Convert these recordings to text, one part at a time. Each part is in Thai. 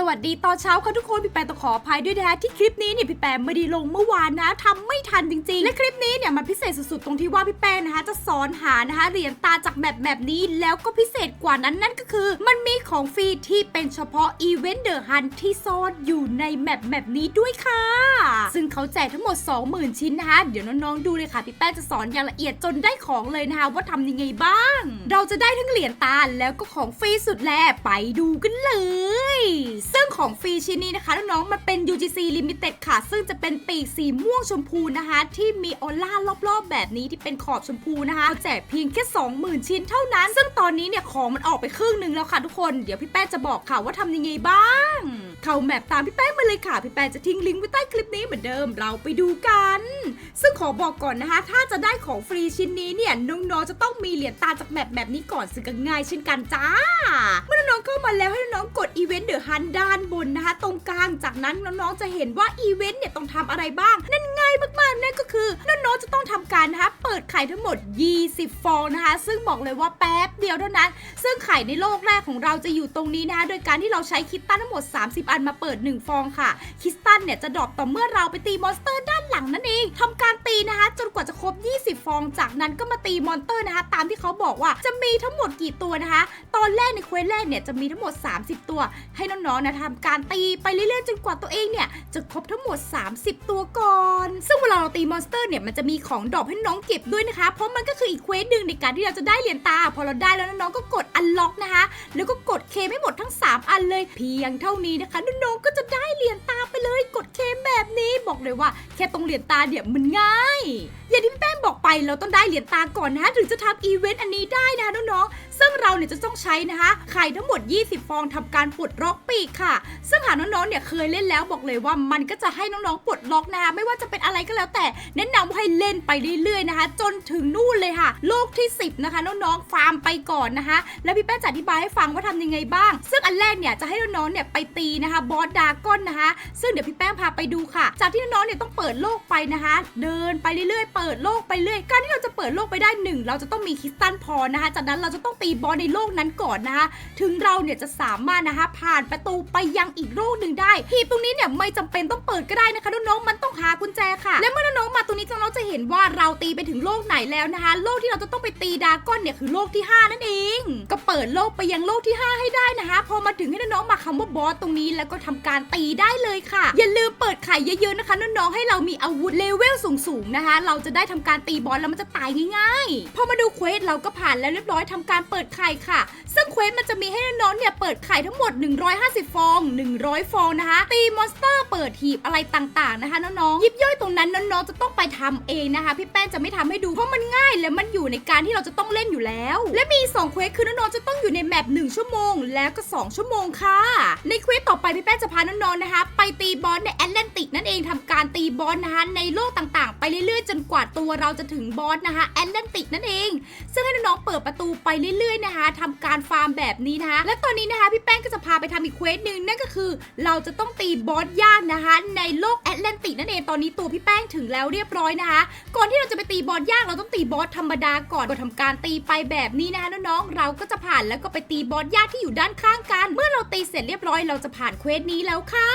สวัสดีตอนเช้าค่ะทุกคนพี่แปมต้องขออภัยด้วยนะคะที่คลิปนี้เนี่ยพี่แปมไม่ได้ลงเมื่อวานนะทำไม่ทันจริงๆ และคลิปนี้เนี่ยมันพิเศษสุดๆตรงที่ว่าพี่แป้งนะคะจะสอนหานะคะเหรียญตาจากแบบแบบนี้แล้วก็พิเศษกว่านั้นนั่นก็คือ มันมีของฟรีที่เป็นเฉพาะอีเวนต์เดอะฮันที่ซ่อนอยู่ในแมปแบบนี้ด้วยค่ะ ซึ่งเขาแจกทั้งหมด 20,000 ชิ้นนะคะเดี๋ยวน้องๆดูเลยค่ะพี่แป้จะสอนอย่างละเอียดจนได้ของเลยนะคะว่าทำยังไงบ้าง เราจะได้ทั้งเหรียญตาแล้วก็ของฟรีสุดแลไปดูกันเลยซึ่งของฟรีชิ้นนี้นะคะน้องๆมันเป็น UGC Limited ค่ะ ซึ่งจะเป็นปีกสีม่วงชมพูนะคะ ที่มีออร่ารอบๆ แบบนี้ที่เป็นขอบชมพูนะคะแจกเพียงแค่ 20,000 ชิ้นเท่านั้น ซึ่งตอนนี้เนี่ยของมันออกไปครึ่งหนึ่งแล้วค่ะทุกคนเดี๋ยวพี่แป้จะบอกค่ะว่าทำยังไงบ้าง เข้าแมปตามพี่แป้งมาเลยค่ะ พี่แป้งจะทิ้งลิงก์ไว้ใต้คลิปนี้เหมือนเดิมเราไปดูกัน ซึ่งขอบอกก่อนนะคะ ถ้าจะได้ของฟรีชิ้นนี้เนี่ยน้องๆจะต้องมีเหรียญตาจากแมปแบบนี้ก่อนซึ่งก็ง่ายเช่นกันจ้า เมื่อน้องๆเข้ามาแล้วให้น้องๆกดอีเวนต์เดอะฮันด้านบนนะคะ ตรงกลางจากนั้นน้องๆจะเห็นว่าอีเวนต์เนี่ยต้องทำอะไรบ้าง นั่นง่ายมากๆนั่นก็คือน้องๆจะต้องทำการนะคะเปิดไข่ทั้งหมด 20 ฟองนะคะ ซึ่งบอกเลยว่าแป๊บเดียวเท่านั้น ซึ่งไข่ในโลกแรกของเราจะอยู่ตรงนี้นะคะโดยการที่เราใช้คิตตันทั้งหมด 30อันมาเปิด 1 ฟองค่ะคิสตันเนี่ยจะดรอปต่อเมื่อเราไปตีมอนสเตอร์ด้านหลังนั่นเองทำการตีนะคะ จนกว่าจะครบ 20 ฟอง จากนั้นก็มาตีมอนสเตอร์นะคะ ตามที่เขาบอกว่าจะมีทั้งหมดกี่ตัวนะคะ ตอนแรกในเควสแรกเนี่ยจะมีทั้งหมด 30 ตัว ให้น้องๆนะทำการตีไปเรื่อยๆจนกว่าตัวเองเนี่ยจะครบทั้งหมด 30 ตัวก่อน ซึ่งเวลาเราตีมอนสเตอร์เนี่ยมันจะมีของดรอปให้น้องเก็บด้วยนะคะ เพราะมันก็คืออีกเควสหนึ่งในการที่เราจะได้เหรียญตา พอเราได้แล้วน้องๆก็กดอันล็อกนะคะ แล้วก็กดเคมให้หมดทั้ง 3 อันเลย เพียงเท่านี้นะคะน้องๆก็จะได้เหรียญตาไปเลยกดเคมแบบนี้บอกเลยว่า แค่ตรงเหรียญตาเนี่ยมันง่าย อย่างที่พี่แป้งบอกไปเราต้องได้เหรียญตาก่อนนะถึงจะทำอีเวนต์อันนี้ได้นะน้องๆซึ่งเราเนี่ยจะต้องใช้นะคะไข่ทั้งหมด 20 ฟองทำการปลดล็อกปีกค่ะ ซึ่งหากน้องๆเนี่ยเคยเล่นแล้วบอกเลยว่ามันก็จะให้น้องๆปลดล็อกนะคะไม่ว่าจะเป็นอะไรก็แล้วแต่ แนะนำให้เล่นไปเรื่อยๆนะคะ จนถึงนู่นเลยค่ะ โลกที่ 10 นะคะน้องๆฟาร์มไปก่อนนะคะ แล้วพี่แป้งจะอธิบายให้ฟังว่าทำยังไงบ้าง ซึ่งอันแรกเนี่ยจะให้น้องๆเนี่ยไปตีนะคะบอสดาก้อนนะคะ ซึ่งเดี๋ยวพี่แป้งพาไปดูค่ะ จากที่น้องๆเนี่ยต้องเปิดโลกไปนะคะ เดินไปเรื่อยๆ เปิดโลกไปเรื่อย การที่เราจะเปิดโลกไปได้หนึ่งเราจะต้องมีคริสตัลพอนะคะ จากนั้นเราจะต้องตีบอสในโลกนั้นก่อนนะคะ ถึงเราเนี่ยจะสามารถนะคะ ผ่านประตูไปยังอีกโลกหนึ่งได้หีบตรงนี้เนี่ยไม่จำเป็นต้องเปิดก็ได้นะคะน้องๆมันต้องหากุญแจค่ะ และเมื่อน้องๆมาตรงนี้น้องๆจะเห็นว่าเราตีไปถึงโลกไหนแล้วนะคะ โลกที่เราจะต้องไปตีดาก้อนเนี่ยคือโลกที่ 5 นั่นเอง ก็เปิดโลกไปยังโลกที่ 5 ให้ได้นะคะ พอมาถึงให้น้องๆมาคำว่าบอสตรงนี้แล้วก็ทำการตีได้เลยค่ะ อย่าลืมเปิดไข่เยอะๆนะคะน้องๆให้เรามีอาวุธเลเวลสูงๆนะคะ เราจะได้ทำการตีบอสแล้วมันจะตายง่ายๆพอมาดูเควสเราก็ผ่านแล้วเรียบร้อยทำการเปิดไข่ค่ะ ซึ่งเควสมันจะมีให้น้องๆเนี่ยเปิดไข่ทั้งหมด 150 ฟอง 100 ฟองนะคะตีมอนสเตอร์เปิดหีบอะไรต่างๆนะคะน้องๆยิบย่อยตรงนั้นน้องๆจะต้องไปทำเองนะคะ พี่แป้งจะไม่ทำให้ดูเพราะมันง่ายและมันอยู่ในการที่เราจะต้องเล่นอยู่แล้ว และมี2เควสคือน้องๆจะต้องอยู่ในแมป1ชั่วโมง แล้วก็ 2 ชั่วโมงค่ะ ในเควสต่อไปพี่แป้งจะพาน้องๆนะคะ ไปตีบอสในแอตแลนติกนั่นเองทำการตีบอสนะคะในโลกต่างๆ ไปเรื่อยๆ จนกว่าตัวเราจะถึงบอสนะคะแอตแลนติกนั่นเอง ซึ่งให้น้องๆเปิดประตูไปเรื่อยๆนะคะทำการฟาร์มแบบนี้นะคะ และตอนนี้นะคะพี่แป้งก็จะพาไปทำอีกเควสหนึ่งนั่นก็คือ เราจะต้องตีบอสยากนะคะ ในโลกแอตแลนติกนั่นเองตอนนี้ตัวพี่แป้งถึงแล้วเรียบร้อยนะคะ ก่อนที่เราจะไปตีบอสยากเราต้องตีบอสธรรมดาก่อนก็ทำการตีไปแบบนี้นะคะน้องๆเราก็จะผ่านแล้วก็ไปตีบอสยากที่อยู่ด้านข้างกัน เมื่อเราตีเสร็จเรียบร้อยเราจะผ่านเควสนี้แล้วค่ะ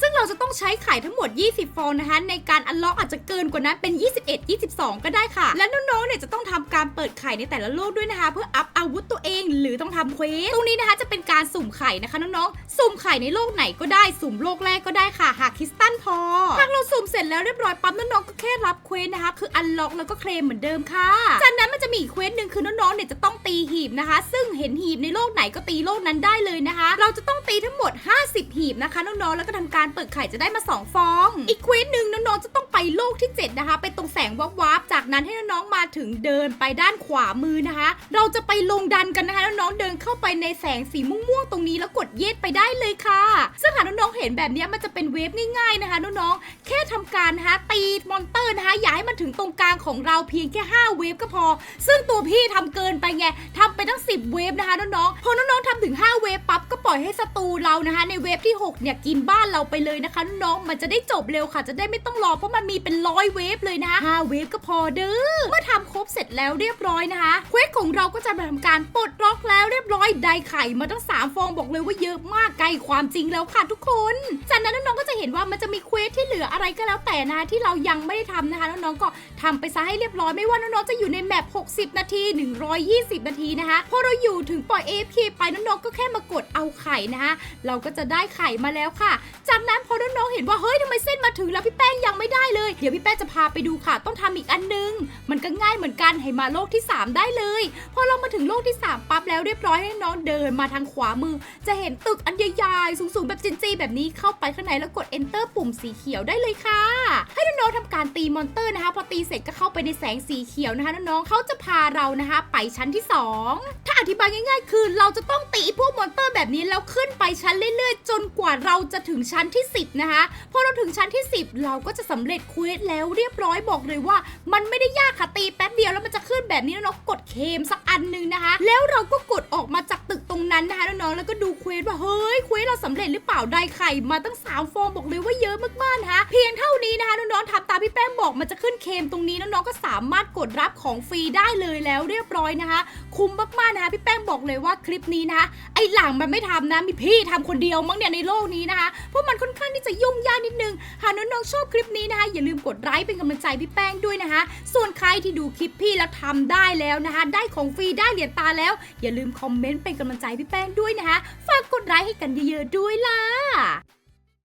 ซึ่งเราจะต้องใช้ไข่ทั้งหมด 20 ฟองนะคะ ในการอันล็อกอาจจะเกินกว่านั้นเป็น 21 22 ก็ได้ค่ะ และนุ่ เนี่ยจะต้องทำการเปิดไข่ในแต่ละโลกด้วยนะคะ เพื่ออัพอาวุธตัวเอง หรือต้องทำเควสตรงนี้นะคะจะเป็นการสุ่มไข่นะคะน้องๆสุ่มไข่ในโลกไหนก็ได้สุ่มโลกแรกก็ได้ค่ะ หากคริสตัลพอหากเราสุ่มเสร็จแล้วเรียบร้อยปั๊บน้องๆก็แค่รับเควสนะคะ คืออันล็อกแล้วก็เคลมเหมือนเดิมค่ะจากนั้นมันจะมีอีกเควสหนึ่งคือน้องๆเนี่ยจะต้องตีหีบนะคะ ซึ่งเห็นหีบในโลกไหนก็ตีโลกนั้นได้เลยนะคะ เราจะต้องตีทั้งหมด 50 หีบนะคะน้องๆแล้วก็ทำการเปิดไข่จะได้มา 2 ฟอง อีกเควสหนึ่งน้องๆจะต้องไปโลกที่ 7 นะคะ ไปตรงแสงวับๆจากนั้นให้น้องๆมาถึงเดินไปด้านขวามือนะคะ เราจะไปลงดันกันนะคะน้องๆเดินเข้าไปในแสงสีม่วงๆตรงนี้แล้วกดเย็ดไปได้เลยค่ะ ซึ่งหากน้องๆเห็นแบบนี้มันจะเป็นเวฟง่ายๆนะคะน้องๆแค่ทำการนะคะตีมอนเตอร์นะคะอย่าให้มันถึงตรงกลางของเราเพียงแค่5เวฟก็พอ ซึ่งตัวพี่ทำเกินไปไงทำไปตั้ง 10 เวฟนะคะน้องๆพอน้องๆทำถึง 5 เวฟปั๊บก็ปล่อยให้ศัตรูเรานะคะ ในเวฟที่ที่หกเนี่ยกินบ้านเราไปเลยนะคะน้องๆมันจะได้จบเร็วค่ะ จะได้ไม่ต้องรอเพราะมันมีเป็นร้อยเวฟเลยนะคะห้าเวฟก็พอเด้อเมื่อทำครบเสร็จแล้วเรียบร้อยนะคะเควสของเราก็จะทำการปลดล็อกแล้วเรียบร้อยได้ไข่มาตั้งสามฟองบอกเลยว่าเยอะมากใกล้ความจริงแล้วค่ะทุกคน จากนั้นน้องๆก็จะเห็นว่ามันจะมีเควสที่เหลืออะไรก็แล้วแต่นะคะที่เรายังไม่ได้ทำนะคะน้องๆก็ทำไปซะให้เรียบร้อยไม่ว่าน้องๆจะอยู่ในแมป60 นาที 120 นาทีนะคะพอเราอยู่ถึงปล่อย AFK ไปน้องๆก็แค่มากดเอาไข่นะคะเราก็จะได้ไข่มาแล้วค่ะ จากนั้นพอน้องๆเห็นว่าเฮ้ยทำไมเส้นมาถึงแล้วพี่แป้งยังไม่ได้เลยเดี๋ยวพี่แป้งจะพาไปดูค่ะ ต้องทำอีกอันนึง มันก็ง่ายเหมือนกันให้มาโลกที่ 3 ได้เลย พอเรามาถึงโลกที่ 3 ปั๊บแล้วเรียบร้อยให้น้องเดินมาทางขวามือ จะเห็นตึกอันใหญ่ๆสูงๆแบบจินจีแบบนี้เข้าไปข้างในแล้วกด enter ปุ่มสีเขียวได้เลยค่ะ ให้น้องๆทำการตีมอนเตอร์นะคะ พอตีเสร็จก็เข้าไปในแสงสีเขียวนะคะน้องๆเขาจะพาเรานะคะ ไปชั้นที่ 2 ถ้าอธิบายง่าย ๆ คือเราจะต้องตีพวก แบบนี้แล้วขึ้นไปชั้นเรื่อยๆ จนกว่าเราจะถึงชั้นที่ 10 นะคะพอเราถึงชั้นที่ 10 เราก็จะสำเร็จควสแล้วเรียบร้อยบอกเลยว่า มันไม่ได้ยากค่ะตีแป๊บเดียวแล้วมันจะขึ้นแบบนี้แล้วเนาะกดเคมสักอันหนึงนะคะ แล้วเราก็กดออกมาจากตึกตรงนั้นนะคะน้องๆแล้วก็ดูควสว่าเฮ้ยควสเราสำเร็จหรือเปล่าได้ไข่มาตั้งสามฟองบอกเลยว่าเยอะมากๆนะคะเพียงเท่านี้นะคะน้องๆทำตามพี่แป้งบอกมันจะขึ้นเคมตรงนี้น้องๆก็สามารถกดรับของฟรีได้เลยแล้วเรียบร้อยนะคะ คุ้มมากๆนะคะพี่แป้งบอกเลยว่าคลิปนี้นะคะไอหลังมันไม่ทำนะมีพี่ทำคนเดียวมั้งเนี่ยในโลกนี้นะคะเพราะมันค่อนข้างที่จะยุ่งยากนิดนึง หากน้องๆชอบคลิปนี้นะคะอย่าลืมกดไลค์เป็นกำลังใจพี่แป้งด้วยนะคะ ส่วนใครที่ดูคลิปพี่แล้วทำได้แล้วนะคะ ได้ของฟรีได้เหรียญตาแล้ว อย่าลืมคอมเมนต์เป็นกำลังใจพี่แป้งด้วยนะคะ ฝากกดไลค์ให้กันเยอะๆด้วยล่ะ